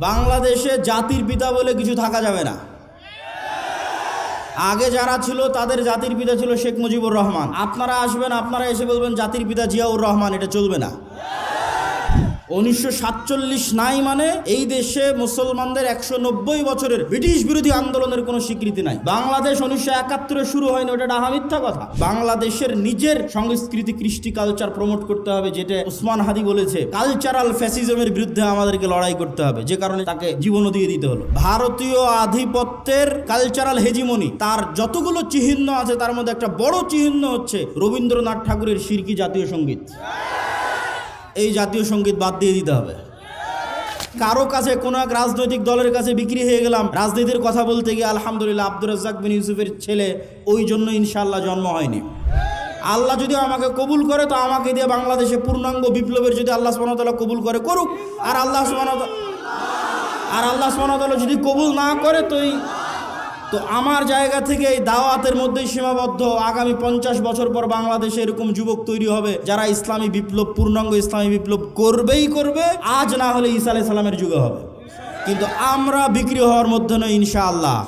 বাংলাদেশে জাতির পিতা বলে কিছু থাকা যাবে না। আগে যারা ছিল, তাদের জাতির পিতা ছিল শেখ মুজিবুর রহমান। আপনারা আসবেন, আপনারা এসে বলবেন, জাতির পিতা জিয়াউর রহমান, এটা চলবে না। উনিশশো সাতচল্লিশ নাই মানে এই দেশে মুসলমানদের একশো নব্বই বছরের ব্রিটিশ বিরোধী আন্দোলনের কোনো স্বীকৃতি নাই। বাংলাদেশ উনিশশো একাত্তরে শুরু হয়নি, ওটা ডাহা মিথ্যা কথা। বাংলাদেশের নিজের সংস্কৃতি, কৃষ্টি কালচার প্রমোট করতে হবে, যেটা উসমান হাদি বলেছে। কালচারাল ফ্যাসিজমের বিরুদ্ধে আমাদেরকে লড়াই করতে হবে, যে কারণে তাকে জীবনও দিয়ে দিতে হলো। ভারতীয় আধিপত্যের কালচারাল হেজিমনি তার যতগুলো চিহ্ন আছে, তার মধ্যে একটা বড় চিহ্ন হচ্ছে রবীন্দ্রনাথ ঠাকুরের শিরকি জাতীয় সংগীত। এই জাতীয় সংগীত বাদ দিয়ে দিতে হবে। কারও কাছে কোনো এক রাজনৈতিক দলের কাছে বিক্রি হয়ে গেলাম, রাজনীতির কথা বলতে গিয়ে আলহামদুলিল্লাহ আব্দুর রাজ্জাক বিন ইউসুফের ছেলে ওই জন্য ইনশাল্লাহ জন্ম হয়নি। আল্লাহ যদি আমাকে কবুল করে, তো আমাকে দিয়ে বাংলাদেশে পূর্ণাঙ্গ বিপ্লবের যদি আল্লাহ সুবাহতাল্লাহ কবুল করে, করুক। আর আল্লাহ সুবাহ আর আল্লাহ সুবাহতাল্লাহ যদি কবুল না করে, তো তো আমার জায়গা থেকে এই দাওয়াতের মধ্যে সীমাবদ্ধ আগামী পঞ্চাশ বছর পর বাংলাদেশে এরকম যুবক তৈরি হবে যারা ইসলামী বিপ্লব, পূর্ণাঙ্গ ইসলামী বিপ্লব করবেই করবে, আজ না হলে ইসা আলাই সালামের যুগে হবে। কিন্তু আমরা বিক্রি হওয়ার মধ্যে নয়, ইনশাআল্লাহ।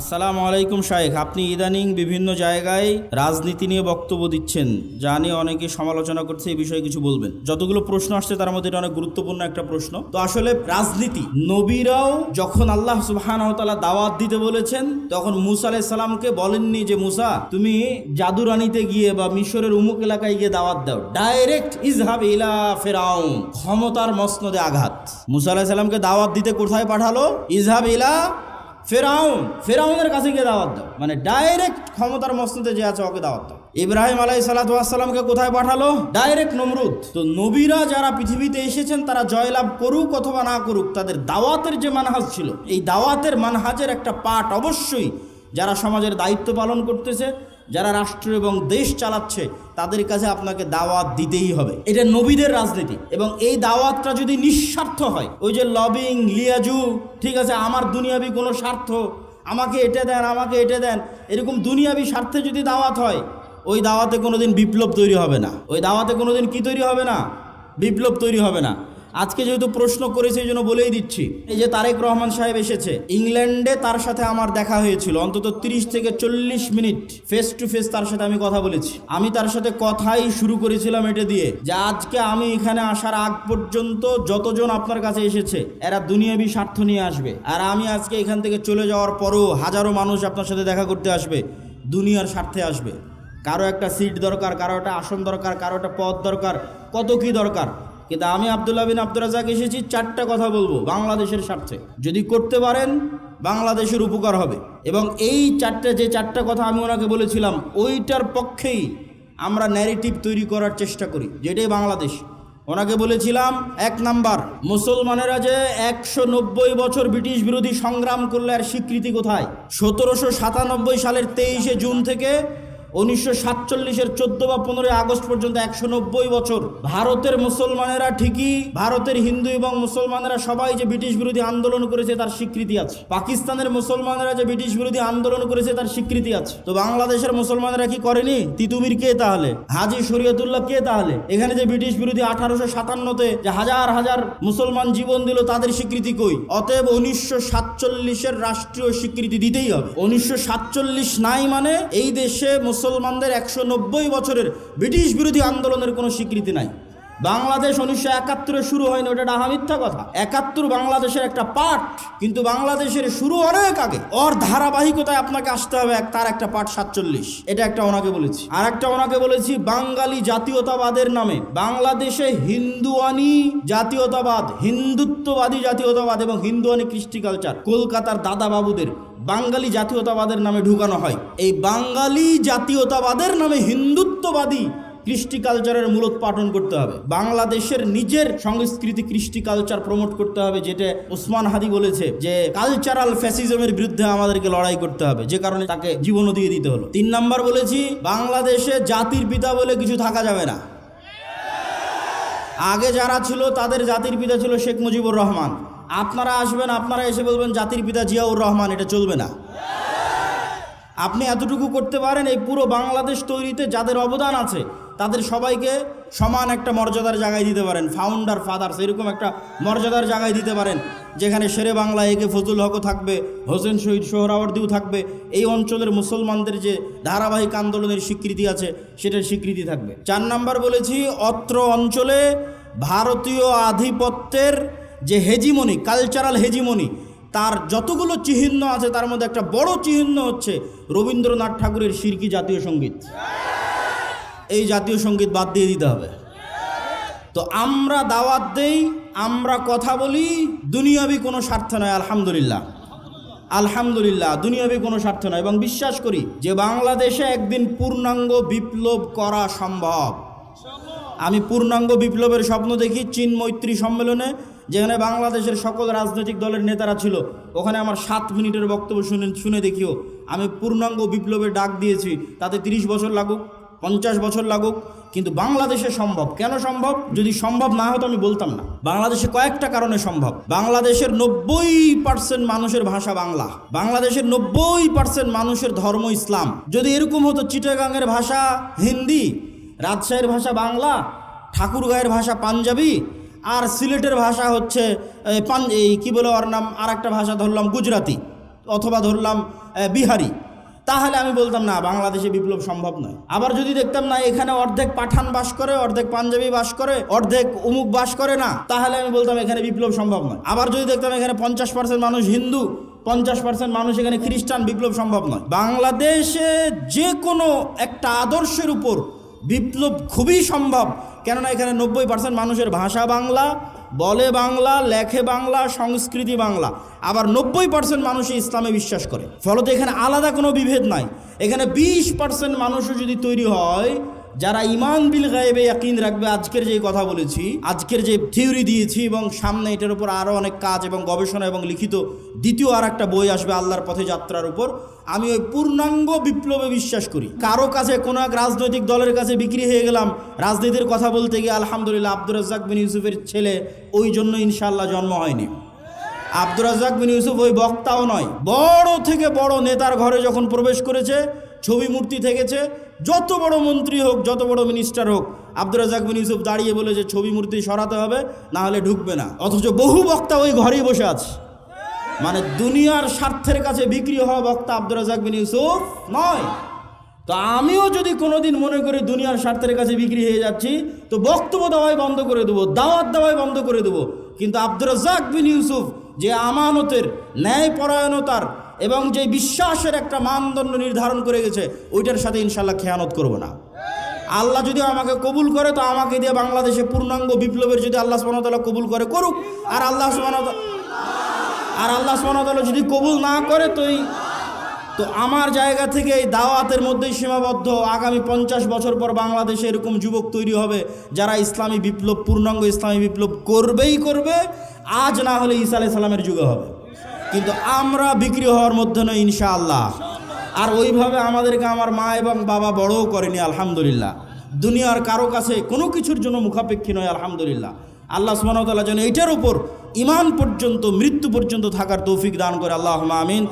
আসসালামু আলাইকুম শাহেখ আপনি ইদানিং বিভিন্ন জায়গায় রাজনীতি নিয়ে বক্তব্য দিচ্ছেন, যা নিয়ে অনেকে সমালোচনা করছে এই বিষয়ে কিছু বলবেন। যতগুলো প্রশ্ন আসছে, তার মধ্যে এটা অনেক গুরুত্বপূর্ণ একটা প্রশ্ন। তো আসলে রাজনীতি, নবীরাও যখন আল্লাহ সুবাহানহতালা দাওয়াত দিতে বলেছেন, তখন মুসা আলাইহিস সালামকে বলেননি যে, মুসা, তুমি জাদুরানিতে গিয়ে বা মিশরের উমুক এলাকায় গিয়ে দাওয়াত দাও। ডাইরেক্ট ইজহাব ইলা ফেরাউন, ক্ষমতার মসনদে আঘাত। মুসা সালামকে দাওয়াত দিতে কোথায় পাঠালো? ইজহাব ইলা ফেরাউন, ফেরাউনের কাছে গিয়ে দাওয়াত দাও। মানে ডাইরেক্ট ক্ষমতার মসনদে যে আছে, ওকে দাওয়াত দাও। ইব্রাহিম আলাই সালাতামকে কোথায় পাঠালো? ডাইরেক্ট নমরুদ। তো নবীরা যারা পৃথিবীতে এসেছেন, তারা জয়লাভ করুক অথবা না করুক, তাদের দাওয়াতের যে মানহাজ ছিল, এই দাওয়াতের মানহাজের একটা পাঠ অবশ্যই যারা সমাজের দায়িত্ব পালন করতেছে যারা রাষ্ট্র এবং দেশ চালাচ্ছে, তাদের কাছে আপনাকে দাওয়াত দিতেই হবে। এটা নবীদের রাজনীতি এবং এই দাওয়াতটা যদি নিঃস্বার্থ হয়, ওই যে লবিং লিয়াজু, ঠিক আছে, আমার দুনিয়াবি কোনো স্বার্থ, আমাকে এটা দেন, আমাকে এটা দেন, এরকম দুনিয়াবি স্বার্থে যদি দাওয়াত হয়, ওই দাওয়াতে কোনোদিন বিপ্লব তৈরি হবে না। ওই দাওয়াতে কোনোদিন কি তৈরি হবে না? বিপ্লব তৈরি হবে না। আজকে যেহেতু প্রশ্ন করেছে, এই জন্য বলেই দিচ্ছি। এই যে তারেক রহমান সাহেব এসেছে, ইংল্যান্ডে তার সাথে আমার দেখা হয়েছিল অন্তত তিরিশ থেকে চল্লিশ মিনিট ফেস টু ফেস তার সাথে আমি কথা বলেছি। আমি তার সাথে কথাই শুরু করেছিলাম এটা দিয়ে যে আজকে আমি এখানে আসার আগ পর্যন্ত যতজন আপনার কাছে এসেছে, এরা দুনিয়াবি স্বার্থ নিয়ে আসবে। আর আমি আজকে এখান থেকে চলে যাওয়ার পরও হাজারো মানুষ আপনার সাথে দেখা করতে আসবে, দুনিয়ার স্বার্থে আসবে। কারও একটা সিট দরকার, কারও একটা আসন দরকার, কারও একটা পদ দরকার, কত কি দরকার? কিন্তু আমি আবদুল্লাহ বিন আব্দুল রাজাক এসেছি, চারটা কথা বলব বাংলাদেশের স্বার্থে। যদি করতে পারেন, বাংলাদেশের উপকার হবে। এবং এই চারটে, যে চারটা কথা আমি ওনাকে বলেছিলাম, ওইটার পক্ষেই আমরা ন্যারেটিভ তৈরি করার চেষ্টা করি, যেটাই বাংলাদেশ। ওনাকে বলেছিলাম, এক নাম্বার, মুসলমানেরা যে একশো নব্বই বছর ব্রিটিশ বিরোধী সংগ্রাম করলে আর স্বীকৃতি কোথায়? সতেরোশো সাতানব্বই সালের তেইশে জুন থেকে উনিশশো সাতচল্লিশের চোদ্দ বা পনেরোই আগস্ট পর্যন্ত একশো নব্বই বছর ভারতের মুসলমানেরা ঠিকই, ভারতের হিন্দু এবং মুসলমানেরা সবাই যে ব্রিটিশ বিরোধী আন্দোলন করেছে তার স্বীকৃতি আছে। পাকিস্তানের মুসলমানেরা যে ব্রিটিশ বিরোধী আন্দোলন করেছে তার স্বীকৃতি আছে। তো বাংলাদেশের মুসলমানেরা কি করেনি? তিতুমির কে তাহলে? হাজি শরীয়তুল্লাহ কে তাহলে? এখানে যে ব্রিটিশ বিরোধী আঠারোশো সাতান্নতে যে হাজার হাজার মুসলমান জীবন দিল, তাদের স্বীকৃতি কই? অতএব উনিশশো সাতচল্লিশের রাষ্ট্রীয় স্বীকৃতি দিতেই হবে। উনিশশো সাতচল্লিশ নাই মানে এই দেশে মুসলমানদের একশো নব্বই বছরের ব্রিটিশ বিরোধী আন্দোলনের কোনো স্বীকৃতি নাই। বাংলাদেশ উনিশশো একাত্তরে শুরু হয়নি, ওটা ডাহা মিথ্যা কথা। একাত্তর বাংলাদেশের একটা পাঠ, কিন্তু বাংলাদেশের শুরু অনেক আগে। ওর ধারাবাহিকতায় আপনাকে আসতে হবে তার একটা পাঠ সাতচল্লিশ। এটা একটা ওনাকে বলেছি। আর একটা ওনাকে বলেছি বাঙালি জাতীয়তাবাদের নামে। বাংলাদেশে হিন্দুয়ানি জাতীয়তাবাদ, হিন্দুত্ববাদী জাতীয়তাবাদ এবং হিন্দুয়ানি কৃষ্টি কালচার। কলকাতার দাদা বাবুদের বাঙালি জাতীয়তাবাদের নামে ঢুকানো হয়। এই বাঙালি জাতীয়তাবাদের নামে হিন্দুত্ববাদী কৃষ্টি কালচারের মূলোৎপাটন করতে হবে। বাংলাদেশের নিজের সংস্কৃতি কৃষ্টি কালচার প্রমোট করতে হবে, যেটা ওসমান হাদি বলেছে, যে কালচারাল ফ্যাসিজমের বিরুদ্ধে আমাদেরকে লড়াই করতে হবে, যে কারণে তাকে জীবনও দিয়ে দিতে হলো। তিন নাম্বার বলেছি, বাংলাদেশে জাতির পিতা বলে কিছু থাকা যাবে না। আগে যারা ছিল, তাদের জাতির পিতা ছিল শেখ মুজিবুর রহমান। আপনারা আসবেন, আপনারা এসে বলবেন, জাতির পিতা জিয়াউর রহমান, এটা চলবে না। আপনি এতটুকু করতে পারেন, এই পুরো বাংলাদেশ তৈরিতে যাদের অবদান আছে, তাদের সবাইকে সমান একটা মর্যাদার জায়গায় দিতে পারেন। ফাউন্ডার ফাদার্স এরকম একটা মর্যাদার জায়গায় দিতে পারেন, যেখানে শেরে বাংলা একে ফজল হকও থাকবে, হোসেন শহীদ সোহরাওয়ার্দিও থাকবে। এই অঞ্চলের মুসলমানদের যে ধারাবাহিক আন্দোলনের স্বীকৃতি আছে, সেটার স্বীকৃতি থাকবে। চার নাম্বার বলেছি, অত্র অঞ্চলে ভারতীয় আধিপত্যের যে হেজিমনি কালচারাল হেজিমনি, তার যতগুলো চিহ্ন আছে, তার মধ্যে একটা বড় চিহ্ন হচ্ছে রবীন্দ্রনাথ ঠাকুরের শিরকি জাতীয় সংগীত। এই জাতীয় সংগীত বাদ দিয়ে দিতে হবে। তো আমরা দাওয়াত দেই, আমরা কথা বলি, দুনিয়াবি কোনো স্বার্থ নয়, আলহামদুলিল্লাহ। আলহামদুলিল্লাহ, দুনিয়াবি কোনো স্বার্থ নয় এবং বিশ্বাস করি যে বাংলাদেশে একদিন পূর্ণাঙ্গ বিপ্লব করা সম্ভব। আমি পূর্ণাঙ্গ বিপ্লবের স্বপ্ন দেখি, চীন মৈত্রী সম্মেলনে যেখানে বাংলাদেশের সকল রাজনৈতিক দলের নেতারা ছিল, ওখানে আমার সাত মিনিটের বক্তব্য শুনে শুনে দেখিও। আমি পূর্ণাঙ্গ বিপ্লবের ডাক দিয়েছি, তাতে তিরিশ বছর লাগুক, পঞ্চাশ বছর লাগুক, কিন্তু বাংলাদেশে সম্ভব। কেন সম্ভব? যদি সম্ভব না হতো আমি বলতাম না। বাংলাদেশে কয়েকটা কারণে সম্ভব। বাংলাদেশের নব্বই পার্সেন্ট মানুষের ভাষা বাংলা। বাংলাদেশের নব্বই পার্সেন্ট মানুষের ধর্ম ইসলাম। যদি এরকম হতো চিটাগাংয়ের ভাষা হিন্দি, রাজশাহীর ভাষা বাংলা, ঠাকুরগাঁয়ের ভাষা পাঞ্জাবি আর সিলেটের ভাষা হচ্ছে পান, এই কী বলে ওর নাম? আর একটা ভাষা ধরলাম গুজরাতি অথবা ধরলাম বিহারি। তাহলে আমি বলতাম, না, বাংলাদেশে বিপ্লব সম্ভব নয়। আবার যদি দেখতাম, না, এখানে অর্ধেক পাঠান বাস করে, অর্ধেক পাঞ্জাবি বাস করে, অর্ধেক উমুক বাস করে, না। তাহলে আমি বলতাম, এখানে বিপ্লব সম্ভব নয়। আবার যদি দেখতাম, এখানে পঞ্চাশ পার্সেন্ট মানুষ হিন্দু, পঞ্চাশ পার্সেন্ট মানুষ এখানে খ্রিস্টান, বিপ্লব সম্ভব নয়। বাংলাদেশে যে কোনো একটা আদর্শের উপর বিপ্লব খুবই সম্ভব। কেননা এখানে নব্বই পার্সেন্ট মানুষের ভাষা বাংলা, বলে বাংলা, লেখে বাংলা, সংস্কৃতি বাংলা। আবার নব্বই পার্সেন্ট মানুষই ইসলামে বিশ্বাস করে। ফলত এখানে আলাদা কোনো বিভেদ নাই। এখানে বিশ পার্সেন্ট মানুষও যদি তৈরি হয় যারা ইমান বিল গায়েবে ইয়াকিন রাখবে, আজকের যে কথা বলেছি, আজকের যে থিওরি দিয়েছি এবং সামনে এটার উপর আরও অনেক কাজ এবং গবেষণা এবং লিখিত দ্বিতীয় আর একটা বই আসবে আল্লাহর পথে যাত্রার উপর, আমি ওই পূর্ণাঙ্গ বিপ্লবে বিশ্বাস করি। কারও কাছে কোনো এক রাজনৈতিক দলের কাছে বিক্রি হয়ে গেলাম, রাজনীতির কথা বলতে গিয়ে আলহামদুলিল্লাহ আব্দুর রাজ্জাক বিন ইউসুফের ছেলে, ওই জন্য ইনশাল্লাহ জন্ম হয়নি। আব্দুর রাজ্জাক বিন ইউসুফ ওই বক্তাও নয়, বড় থেকে বড় নেতার ঘরে যখন প্রবেশ করেছে, ছবি মূর্তি থেকেছে, যত বড় মন্ত্রী হোক, যত বড় মিনিস্টার হোক, আব্দুর রাজ্জাক বিন ইউসুফ দাঁড়িয়ে বলে যে ছবি মূর্তি সরাতে হবে, না হলে ঢুকবে না। অথচ বহু বক্তা ওই ঘরেই বসে আছে। মানে দুনিয়ার স্বার্থের কাছে বিক্রি হওয়া বক্তা আব্দুর রাজাক বিন ইউসুফ নয়। তো আমিও যদি কোনোদিন মনে করি দুনিয়ার স্বার্থের কাছে বিক্রি হয়ে যাচ্ছি, তো বক্তব্য দেওয়াই বন্ধ করে দেবো, দাওয়াত দেওয়াই বন্ধ করে দেবো। কিন্তু আব্দুর রাজাক বিন ইউসুফ যে আমানতের ন্যায়পরায়ণতার এবং যে বিশ্বাসের একটা মানদণ্ড নির্ধারণ করে গেছে, ওইটার সাথে ইনশাল্লাহ খেয়ানত করব না। আল্লাহ যদি আমাকে কবুল করে, তো আমাকে দিয়ে বাংলাদেশে পূর্ণাঙ্গ বিপ্লবের যদি আল্লাহ সুবাহতাল্লাহ কবুল করে, করুক। আর আল্লাহ সুবাহ আর আল্লাহ সুবহানাহু যদি কবুল না করে, তো এই তো আমার জায়গা থেকে এই দাওয়াতের মধ্যেই সীমাবদ্ধ। আগামী পঞ্চাশ বছর পর বাংলাদেশে এরকম যুবক তৈরি হবে, যারা ইসলামী বিপ্লব, পূর্ণাঙ্গ ইসলামী বিপ্লব করবেই করবে। আজ না হলে ঈসা আলাইহিস সালামের যুগে হবে। কিন্তু আমরা বিক্রি হওয়ার মধ্যে নয়, ইনশাআল্লাহ। আর ওইভাবে আমাদেরকে আমার মা এবং বাবা বড়ও করেনি, আলহামদুলিল্লাহ। দুনিয়ার কারও কাছে কোনো কিছুর জন্য মুখাপেক্ষী নয়, আলহামদুলিল্লাহ। আল্লাহ তাআলা যেন এটার উপর ইমান পর্যন্ত, মৃত্যু পর্যন্ত থাকার তৌফিক দান করে আল্লাহ আমিন।